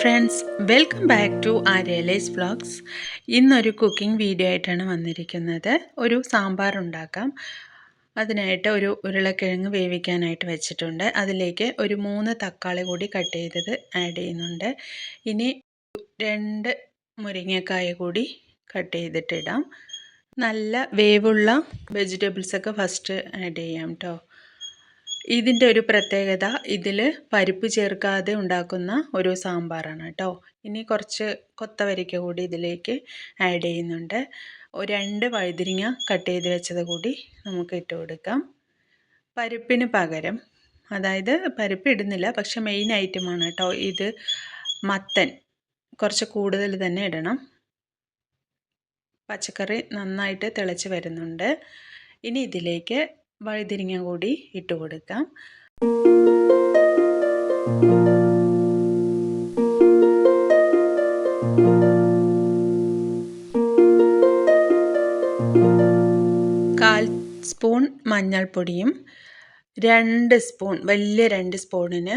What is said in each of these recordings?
Friends welcome back to ആര്യലൈസ് vlogs ഇന്നൊരു cooking video ആയിട്ടാണ് വന്നിരിക്കുന്നത്. ഒരു സാമ്പാർ ഉണ്ടാക്കാം. അതിനായിട്ട് ഒരു ഉരുളക്കിഴങ്ങ് വേവിക്കാനായിട്ട് വെച്ചിട്ടുണ്ട്. അതിലേക്ക് ഒരു മൂന്ന് തക്കാളി കൂടി കട്ട് ചെയ്തത് ആഡ് ചെയ്യുന്നുണ്ട്. ഇനി രണ്ട് മുരിങ്ങക്കായ കൂടി കട്ട് ചെയ്തിട്ടിടാം. നല്ല വേവുള്ള വെജിറ്റബിൾസൊക്കെ ഫസ്റ്റ് ആഡ് ചെയ്യാം കേട്ടോ ഇതിന്റെ ഒരു പ്രത്യേകത ഇതിൽ പരിപ്പ് ചേർക്കാതെ ഉണ്ടാക്കുന്ന ഒരു സാമ്പാറാണ് കേട്ടോ. ഇനി കുറച്ച് കൊത്തവരിക്ക കൂടി ഇതിലേക്ക് ആഡ് ചെയ്യുന്നുണ്ട്. രണ്ട് വഴുതിരിങ്ങ കട്ട് ചെയ്ത് വെച്ചത് കൂടി നമുക്ക് ഇട്ട് കൊടുക്കാം. പരിപ്പിന് പകരം അതായത് പരിപ്പ് ഇടുന്നില്ല പക്ഷെ മെയിൻ ഐറ്റമാണ് കേട്ടോ. ഇത് മത്തൻ കുറച്ച് കൂടുതൽ തന്നെ ഇടണം. പച്ചക്കറി നന്നായിട്ട് തിളച്ച് വരുന്നുണ്ട്. ഇനി ഇതിലേക്ക് വഴുതിരിങ്ങ കൂടി ഇട്ട് കൊടുക്കാം. കാൽ സ്പൂൺ മഞ്ഞൾപ്പൊടിയും രണ്ട് സ്പൂൺ വലിയ രണ്ട് സ്പൂണിന്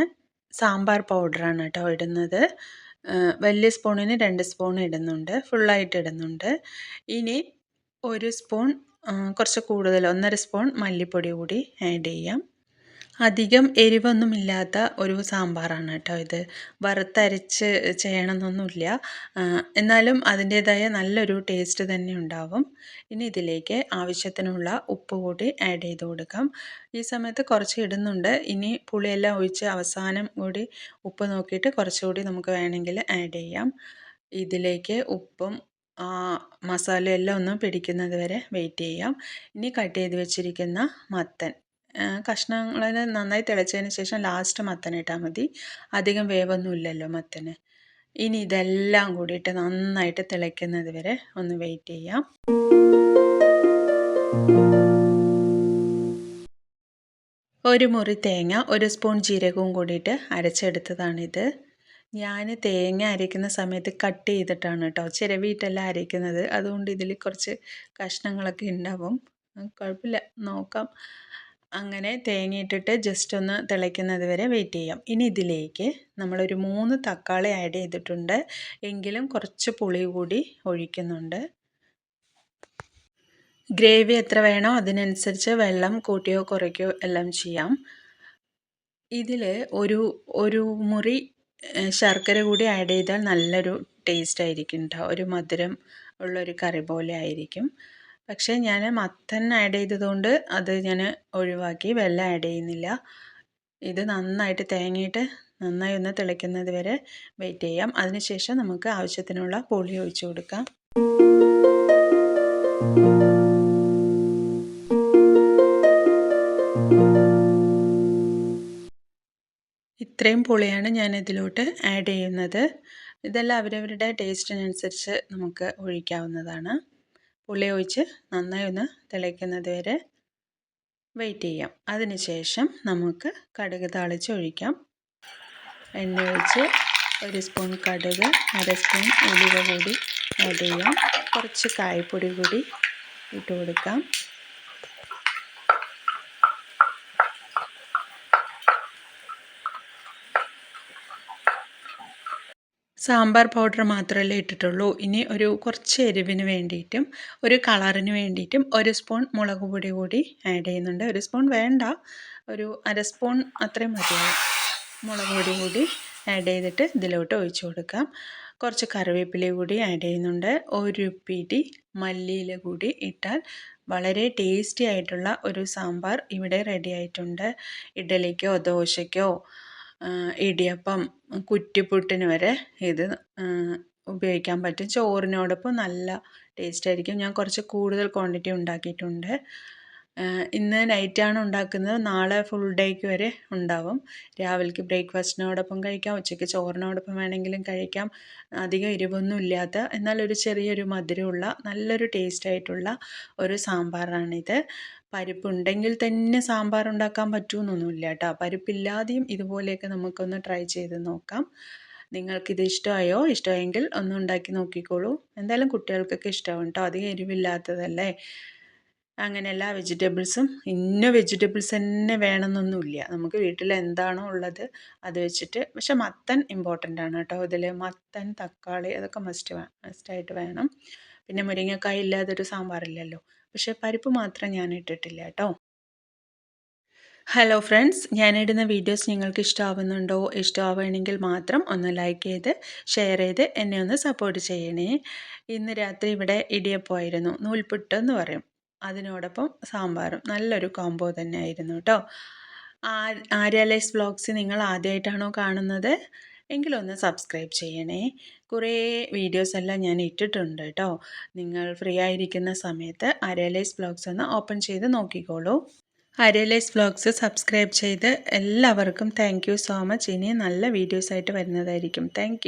സാമ്പാർ പൗഡറാണ് കേട്ടോ ഇടുന്നത്. വലിയ സ്പൂണിന് രണ്ട് സ്പൂൺ ഇടുന്നുണ്ട് ഫുള്ളായിട്ട് ഇടുന്നുണ്ട്. ഇനി ഒരു സ്പൂൺ കുറച്ച് കൂടുതൽ. ഒന്നര സ്പൂൺ മല്ലിപ്പൊടി കൂടി ആഡ് ചെയ്യാം. അധികം എരിവൊന്നുമില്ലാത്ത ഒരു സാമ്പാറാണ് കേട്ടോ ഇത്. വറുത്തരച്ച് ചെയ്യണമെന്നൊന്നുമില്ല. എന്നാലും അതിന്റേതായ നല്ലൊരു ടേസ്റ്റ് തന്നെ ഉണ്ടാവും. ഇനി ഇതിലേക്ക് ആവശ്യത്തിനുള്ള ഉപ്പ് കൂടി ആഡ് ചെയ്ത് കൊടുക്കാം. ഈ സമയത്ത് കുറച്ച് ഇടുന്നുണ്ട്. ഇനി പുളിയെല്ലാം ഒഴിച്ച് അവസാനം കൂടി ഉപ്പ് നോക്കിയിട്ട് കുറച്ചുകൂടി നമുക്ക് വേണമെങ്കിൽ ആഡ് ചെയ്യാം. ഇതിലേക്ക് ഉപ്പും മസാലയെല്ലാം ഒന്ന് പിടിക്കുന്നത് വരെ വെയിറ്റ് ചെയ്യാം. ഇനി കട്ട് ചെയ്ത് വെച്ചിരിക്കുന്ന മത്തൻ. കഷ്ണങ്ങൾ നന്നായി തിളച്ചതിന് ശേഷം ലാസ്റ്റ് മത്തൻ ഇട്ടാൽ മതി. അധികം വേവൊന്നും ഇല്ലല്ലോ മത്തന്. ഇനി ഇതെല്ലാം കൂടിയിട്ട് നന്നായിട്ട് തിളയ്ക്കുന്നത് വരെ ഒന്ന് വെയിറ്റ് ചെയ്യാം. ഒരു മുറി തേങ്ങ ഒരു സ്പൂൺ ജീരകവും കൂടിയിട്ട് അരച്ചെടുത്തതാണിത്. ഞാൻ തേങ്ങ അരയ്ക്കുന്ന സമയത്ത് കട്ട് ചെയ്തിട്ടാണ് കേട്ടോ ചിരവിയിട്ടല്ല അരയ്ക്കുന്നത്. അതുകൊണ്ട് ഇതിൽ കുറച്ച് കഷ്ണങ്ങളൊക്കെ ഉണ്ടാവും കുഴപ്പമില്ല നോക്കാം. അങ്ങനെ തേങ്ങ ഇട്ടിട്ട് ജസ്റ്റ് ഒന്ന് തിളയ്ക്കുന്നത് വരെ വെയിറ്റ് ചെയ്യാം. ഇനി ഇതിലേക്ക് നമ്മളൊരു മൂന്ന് തക്കാളി ആഡ് ചെയ്തിട്ടുണ്ട്. എങ്കിലും കുറച്ച് പുളി കൂടി ഒഴിക്കുന്നുണ്ട്. ഗ്രേവി എത്ര വേണോ അതിനനുസരിച്ച് വെള്ളം കൂട്ടിയോ കുറയ്ക്കോ എല്ലാം ചെയ്യാം. ഇതിൽ ഒരു ഒരു മുറി ശർക്കര കൂടി ആഡ് ചെയ്താൽ നല്ലൊരു ടേസ്റ്റ് ആയിരിക്കും കേട്ടോ ഒരു മധുരം ഉള്ളൊരു കറി പോലെ ആയിരിക്കും. പക്ഷേ ഞാൻ മത്തൻ ആഡ് ചെയ്തതുകൊണ്ട് അത് ഞാൻ ഒഴിവാക്കി. വെള്ളം ആഡ് ചെയ്യുന്നില്ല. ഇത് നന്നായിട്ട് തേങ്ങയിട്ട് നന്നായി ഒന്ന് തിളയ്ക്കുന്നത് വരെ വെയിറ്റ് ചെയ്യാം. അതിനുശേഷം നമുക്ക് ആവശ്യത്തിനുള്ള പുളി ഒഴിച്ചു കൊടുക്കാം. ഇത്രയും പുളിയാണ് ഞാൻ ഇതിലോട്ട് ആഡ് ചെയ്യുന്നത്. ഇതെല്ലാം അവരവരുടെ ടേസ്റ്റിനനുസരിച്ച് നമുക്ക് ഒഴിക്കാവുന്നതാണ്. പുളി ഒഴിച്ച് നന്നായി ഒന്ന് തിളയ്ക്കുന്നത് വരെ വെയിറ്റ് ചെയ്യാം. അതിനുശേഷം നമുക്ക് കടുക് താളിച്ച് ഒഴിക്കാം. എണ്ണ ഒഴിച്ച് ഒരു സ്പൂൺ കടുക് അര സ്പൂൺ ഉലുവ കൂടി ആഡ് ചെയ്യാം. കുറച്ച് കായപ്പൊടി കൂടി ഇട്ട് കൊടുക്കാം. സാമ്പാർ പൗഡർ മാത്രമല്ലേ ഇട്ടിട്ടുള്ളൂ. ഇനി ഒരു കുറച്ച് എരിവിന് വേണ്ടിയിട്ടും ഒരു കളറിന് വേണ്ടിയിട്ടും ഒരു സ്പൂൺ മുളക് പൊടി കൂടി ആഡ് ചെയ്യുന്നുണ്ട്. ഒരു സ്പൂൺ വേണ്ട ഒരു അര സ്പൂൺ അത്രയും മതിയാവും. മുളക് പൊടി കൂടി ആഡ് ചെയ്തിട്ട് ഇതിലോട്ട് ഒഴിച്ചു കൊടുക്കാം. കുറച്ച് കറിവേപ്പില കൂടി ആഡ് ചെയ്യുന്നുണ്ട്. ഒരു പിടി മല്ലിയില കൂടി ഇട്ടാൽ വളരെ ടേസ്റ്റി ആയിട്ടുള്ള ഒരു സാമ്പാർ ഇവിടെ റെഡി ആയിട്ടുണ്ട്. ഇഡലിക്കോ ദോശയ്ക്കോ ഇടിയപ്പം കുറ്റിപ്പുട്ടിന് വരെ ഇത് ഉപയോഗിക്കാൻ പറ്റും. ചോറിനോടൊപ്പം നല്ല ടേസ്റ്റായിരിക്കും ഞാൻ കുറച്ച് കൂടുതൽ ക്വാണ്ടിറ്റി ഉണ്ടാക്കിയിട്ടുണ്ട്. ഇന്ന് നൈറ്റാണ് ഉണ്ടാക്കുന്നത്. നാളെ ഫുൾ ഡേക്ക് വരെ ഉണ്ടാവും. രാവിലേക്ക് ബ്രേക്ക്ഫാസ്റ്റിനോടൊപ്പം കഴിക്കാം. ഉച്ചയ്ക്ക് ചോറിനോടൊപ്പം വേണമെങ്കിലും കഴിക്കാം. അധികം എരിവൊന്നും ഇല്ലാത്ത എന്നാൽ ഒരു ചെറിയൊരു മധുരമുള്ള നല്ലൊരു ടേസ്റ്റ് ആയിട്ടുള്ള ഒരു സാമ്പാറാണിത്. പരിപ്പുണ്ടെങ്കിൽ തന്നെ സാമ്പാർ ഉണ്ടാക്കാൻ പറ്റുമെന്നൊന്നുമില്ല കേട്ടോ. പരിപ്പില്ലാതെയും ഇതുപോലെയൊക്കെ നമുക്കൊന്ന് ട്രൈ ചെയ്ത് നോക്കാം. നിങ്ങൾക്കിത് ഇഷ്ടമായോ? ഇഷ്ടമായെങ്കിൽ ഒന്ന് ഉണ്ടാക്കി നോക്കിക്കോളൂ. എന്തായാലും കുട്ടികൾക്കൊക്കെ ഇഷ്ടമാവും കേട്ടോ. അധികം എരിവില്ലാത്തതല്ലേ? അങ്ങനെ എല്ലാ വെജിറ്റബിൾസും ഇന്ന വെജിറ്റബിൾസ് തന്നെ വേണമെന്നൊന്നുമില്ല. നമുക്ക് വീട്ടിൽ എന്താണോ ഉള്ളത് അത് വെച്ചിട്ട് പക്ഷെ മത്തൻ ഇമ്പോർട്ടന്റ് ആണ് കേട്ടോ. ഇതിൽ മത്തൻ തക്കാളി അതൊക്കെ മസ്റ്റ് മസ്റ്റായിട്ട് വേണം. പിന്നെ മുരിങ്ങക്കായ ഇല്ലാതൊരു സാമ്പാറില്ലല്ലോ പക്ഷേ പരിപ്പ് മാത്രം ഞാൻ ഇട്ടിട്ടില്ല കേട്ടോ. ഹലോ ഫ്രണ്ട്സ് ഞാനിടുന്ന വീഡിയോസ് നിങ്ങൾക്ക് ഇഷ്ടമാവുന്നുണ്ടോ? ഇഷ്ടമാവുകയാണെങ്കിൽ മാത്രം ഒന്ന് ലൈക്ക് ചെയ്ത് ഷെയർ ചെയ്ത് എന്നെ ഒന്ന് സപ്പോർട്ട് ചെയ്യണേ. ഇന്ന് രാത്രി ഇവിടെ ഇടിയപ്പമായിരുന്നു. നൂൽപുട്ട് എന്ന് പറയും. അതിനോടൊപ്പം സാമ്പാറും. നല്ലൊരു കോംബോ തന്നെയായിരുന്നു കേട്ടോ ആര്യാലൈസ് വ്ളോഗ്സ് നിങ്ങൾ ആദ്യമായിട്ടാണോ കാണുന്നത്? എങ്കിലൊന്ന് സബ്സ്ക്രൈബ് ചെയ്യണേ. കുറേ വീഡിയോസ് എല്ലാം ഞാൻ ഇട്ടിട്ടുണ്ട് കേട്ടോ നിങ്ങൾ ഫ്രീ ആയിരിക്കുന്ന സമയത്ത് ആര്യാലൈസ് വ്ളോഗ്സ് ഒന്ന് ഓപ്പൺ ചെയ്ത് നോക്കിക്കോളൂ. ആര്യാലൈസ് വ്ളോഗ്സ് സബ്സ്ക്രൈബ് ചെയ്ത് എല്ലാവർക്കും താങ്ക് സോ മച്ച് ഇനി നല്ല വീഡിയോസായിട്ട് വരുന്നതായിരിക്കും. താങ്ക്